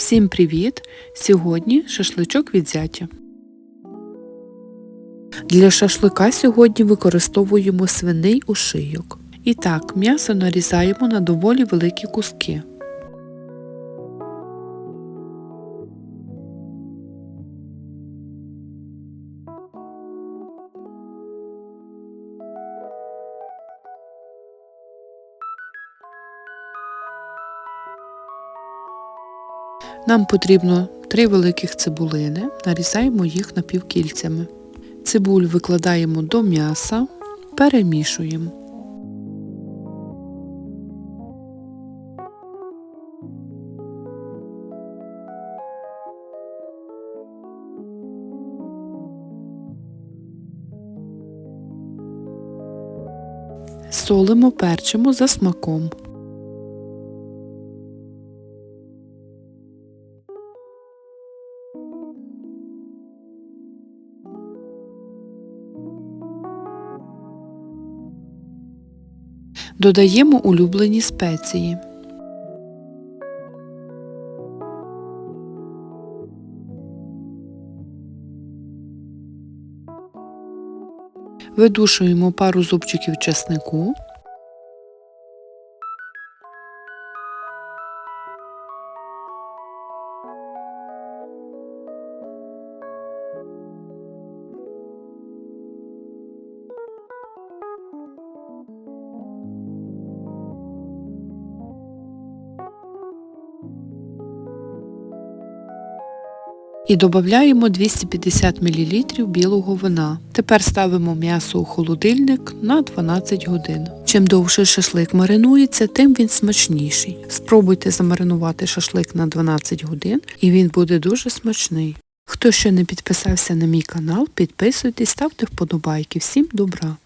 Всім привіт! Сьогодні шашличок від зятя. Для шашлика сьогодні використовуємо свиний ушийок. І так, м'ясо нарізаємо на доволі великі куски. Нам потрібно три великих цибулини, нарізаємо їх напівкільцями. Цибулю викладаємо до м'яса, перемішуємо. Солимо, перчимо за смаком. Додаємо улюблені спеції. Видушуємо пару зубчиків чеснику. І додаємо 250 мл білого вина. Тепер ставимо м'ясо у холодильник на 12 годин. Чим довше шашлик маринується, тим він смачніший. Спробуйте замаринувати шашлик на 12 годин і він буде дуже смачний. Хто ще не підписався на мій канал, підписуйтесь, ставте вподобайки. Всім добра!